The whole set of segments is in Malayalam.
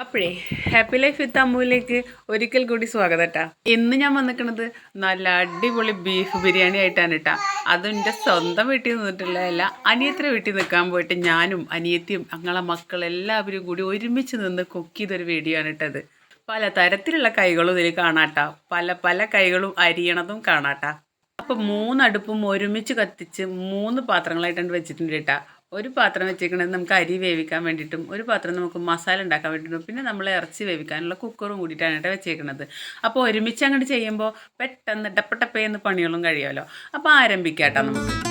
അപ്പോഴേ ഹാപ്പി ലൈഫ് വിത്ത് അമ്മുവിലേക്ക് ഒരിക്കൽ കൂടി സ്വാഗതം കേട്ടാ ഇന്ന് ഞാൻ വന്നിക്കണത് നല്ല അടിപൊളി ബീഫ് ബിരിയാണി ആയിട്ടാണ് കേട്ടാ എന്റെ സ്വന്തം വീട്ടിൽ നിന്നിട്ടുള്ളതല്ല അനിയത്തിന്റെ വീട്ടിൽ നിൽക്കാൻ പോയിട്ട് ഞാനും അനിയത്തിയും ഞങ്ങളെ മക്കൾ എല്ലാവരും കൂടി ഒരുമിച്ച് നിന്ന് കുക്ക് ചെയ്തൊരു വീഡിയോ ആണ് ഇട്ടത് പല തരത്തിലുള്ള കൈകളും ഇതിൽ കാണാട്ടാ പല പല കൈകളും അരിയണതും കാണാട്ടാ അപ്പം മൂന്നടുപ്പും ഒരുമിച്ച് കത്തിച്ച് മൂന്ന് പാത്രങ്ങളായിട്ടാണ് വെച്ചിട്ടുണ്ട് കേട്ടാ ഒരു പാത്രം വെച്ചേക്കണത് നമുക്ക് അരി വേവിക്കാൻ വേണ്ടിയിട്ടും ഒരു പാത്രം നമുക്ക് മസാല ഉണ്ടാക്കാൻ വേണ്ടിയിട്ടും പിന്നെ നമ്മൾ ഇറച്ചി വേവിക്കാനുള്ള കുക്കറും കൂടിയിട്ടാണ് കേട്ടോ വെച്ചേക്കണത്. അപ്പോൾ ഒരുമിച്ച് അങ്ങോട്ട് ചെയ്യുമ്പോൾ പെട്ടെന്ന് ഡപ്പ ടപ്പട്ടപ്പേന്ന് പണികളും കഴിയുമല്ലോ. അപ്പോൾ ആരംഭിക്കാം കേട്ടോ നമുക്ക്.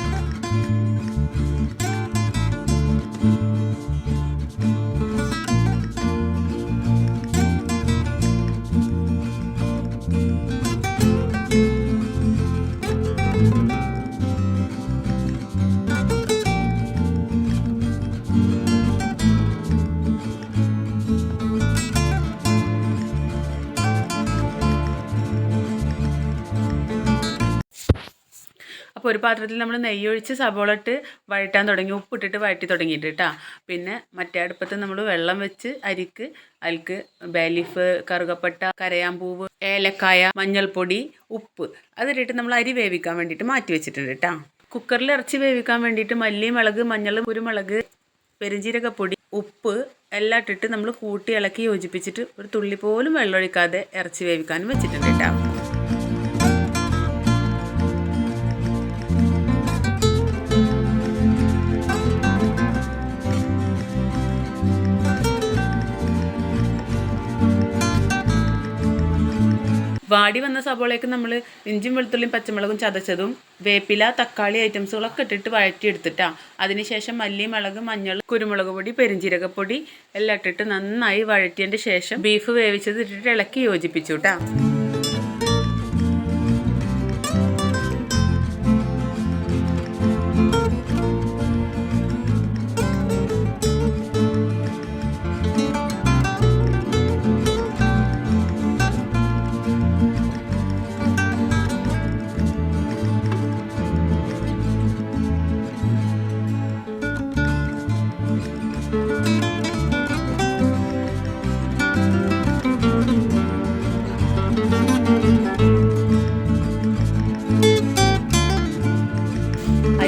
അപ്പോൾ ഒരു പാത്രത്തിൽ നമ്മൾ നെയ്യൊഴിച്ച് സബോള ഇട്ട് വഴറ്റാൻ തുടങ്ങി ഉപ്പിട്ടിട്ട് വഴറ്റി തുടങ്ങിയിട്ട് കേട്ടോ പിന്നെ മറ്റേ അടുപ്പത്ത് നമ്മൾ വെള്ളം വെച്ച് അരിക്ക് അതിൽക്ക് ബേലീഫ് കറുകപ്പട്ട കരയാമ്പൂവ് ഏലക്കായ മഞ്ഞൾപ്പൊടി ഉപ്പ് അതിട്ടിട്ട് നമ്മൾ അരി വേവിക്കാൻ വേണ്ടിയിട്ട് മാറ്റി വെച്ചിട്ടുണ്ട് കേട്ടോ കുക്കറിൽ ഇറച്ചി വേവിക്കാൻ വേണ്ടിയിട്ട് മല്ലി മുളക് മഞ്ഞൾ കുരുമുളക് പെരുംജീരകപ്പൊടി ഉപ്പ് എല്ലാം ഇട്ടിട്ട് നമ്മൾ കൂട്ടി ഇളക്കി യോജിപ്പിച്ചിട്ട് ഒരു തുള്ളി പോലും വെള്ളമൊഴിക്കാതെ ഇറച്ചി വേവിക്കാനും വെച്ചിട്ടുണ്ട് കേട്ടോ വാടി വന്ന സവോളയ്ക്ക് നമ്മൾ ഇഞ്ചും വെളുത്തുള്ളിയും പച്ചമുളകും ചതച്ചതും വേപ്പില തക്കാളി ഐറ്റംസുകളൊക്കെ ഇട്ടിട്ട് വഴറ്റിയെടുത്തിട്ടാ. അതിനുശേഷം മല്ലി മുളക് മഞ്ഞൾ കുരുമുളക് പൊടി പെരിഞ്ചീരകപ്പൊടി എല്ലാം ഇട്ടിട്ട് നന്നായി വഴറ്റിയതിന്റെ ശേഷം ബീഫ് വേവിച്ചത് ഇട്ടിട്ട് ഇളക്കി യോജിപ്പിച്ചു കേട്ടാ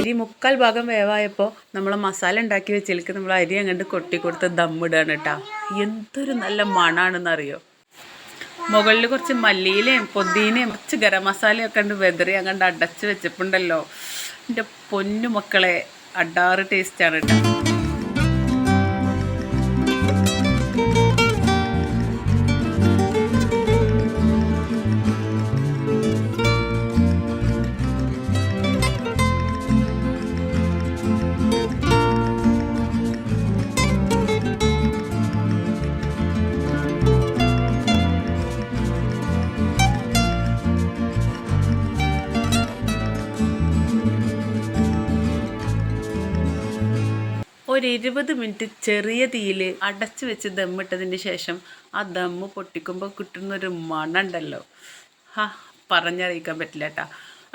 അരി മുക്കാൽ ഭാഗം വേവായപ്പോൾ നമ്മൾ മസാല ഉണ്ടാക്കി വെച്ചിലേക്ക് നമ്മൾ അരി അങ്ങോട്ട് കൊട്ടി കൊടുത്ത് ദമ്മിടുകയാണ് കേട്ടോ എന്തൊരു നല്ല മണാണെന്നറിയോ? മുകളിൽ കുറച്ച് മല്ലിയിലയും പൊതിനയും കുറച്ച് ഗരം മസാലയൊക്കെ ഉണ്ട് വെതറി അങ്ങോട്ട് അടച്ച് വെച്ചപ്പോണ്ടല്ലോ എന്റെ പൊന്നു മക്കളെ അടാറ് ടേസ്റ്റാണ് കേട്ടോ ഒരു ഇരുപത് മിനിറ്റ് ചെറിയ തീയിൽ അടച്ചു വെച്ച് ദമ്മിട്ടതിന് ശേഷം ആ ദമ്മ് പൊട്ടിക്കുമ്പോൾ കിട്ടുന്നൊരു മണുണ്ടല്ലോ. ഹാ പറഞ്ഞറിയിക്കാൻ പറ്റില്ല കേട്ടാ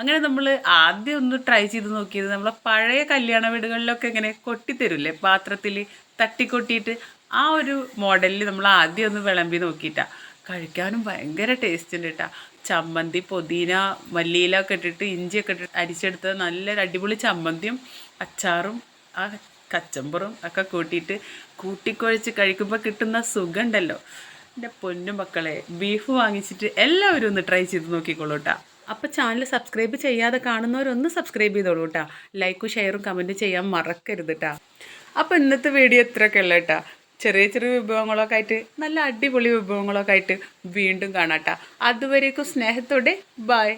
അങ്ങനെ നമ്മൾ ആദ്യം ഒന്ന് ട്രൈ ചെയ്ത് നോക്കിയത് നമ്മളെ പഴയ കല്യാണ വീടുകളിലൊക്കെ ഇങ്ങനെ കൊട്ടിത്തരില്ലേ? പാത്രത്തിൽ തട്ടിക്കൊട്ടിയിട്ട് ആ ഒരു മോഡലിൽ നമ്മൾ ആദ്യം ഒന്ന് വിളമ്പി നോക്കിയിട്ടാ. കഴിക്കാനും ഭയങ്കര ടേസ്റ്റ് ഉണ്ട് കേട്ടാ ചമ്മന്തി പൊതീന മല്ലിയില ഒക്കെ ഇട്ടിട്ട് ഇഞ്ചിയൊക്കെ ഇട്ടിട്ട് അരിച്ചെടുത്തത് നല്ലൊരു അടിപൊളി ചമ്മന്തിയും അച്ചാറും ആ കച്ചമ്പറും ഒക്കെ കൂട്ടിയിട്ട് കൂട്ടിക്കുഴച്ച് കഴിക്കുമ്പോൾ കിട്ടുന്ന സുഖം ഉണ്ടല്ലോ എന്റെ പൊന്നു മക്കളെ ബീഫ് വാങ്ങിച്ചിട്ട് എല്ലാവരും ഒന്ന് ട്രൈ ചെയ്ത് നോക്കിക്കോളൂ കേട്ടോ അപ്പോൾ ചാനൽ സബ്സ്ക്രൈബ് ചെയ്യാതെ കാണുന്നവരൊന്ന് സബ്സ്ക്രൈബ് ചെയ്തോളൂ കേട്ടോ ലൈക്കും ഷെയറും കമന്റും ചെയ്യാൻ മറക്കരുത് കേട്ടോ അപ്പോൾ ഇന്നത്തെ വീഡിയോ ഇത്രയൊക്കെ ഉള്ളു കേട്ടോ ചെറിയ ചെറിയ വിഭവങ്ങളൊക്കെ ആയിട്ട് നല്ല അടിപൊളി വിഭവങ്ങളൊക്കെ ആയിട്ട് വീണ്ടും കാണാം കേട്ടോ അതുവരേക്കും സ്നേഹത്തോടെ ബൈ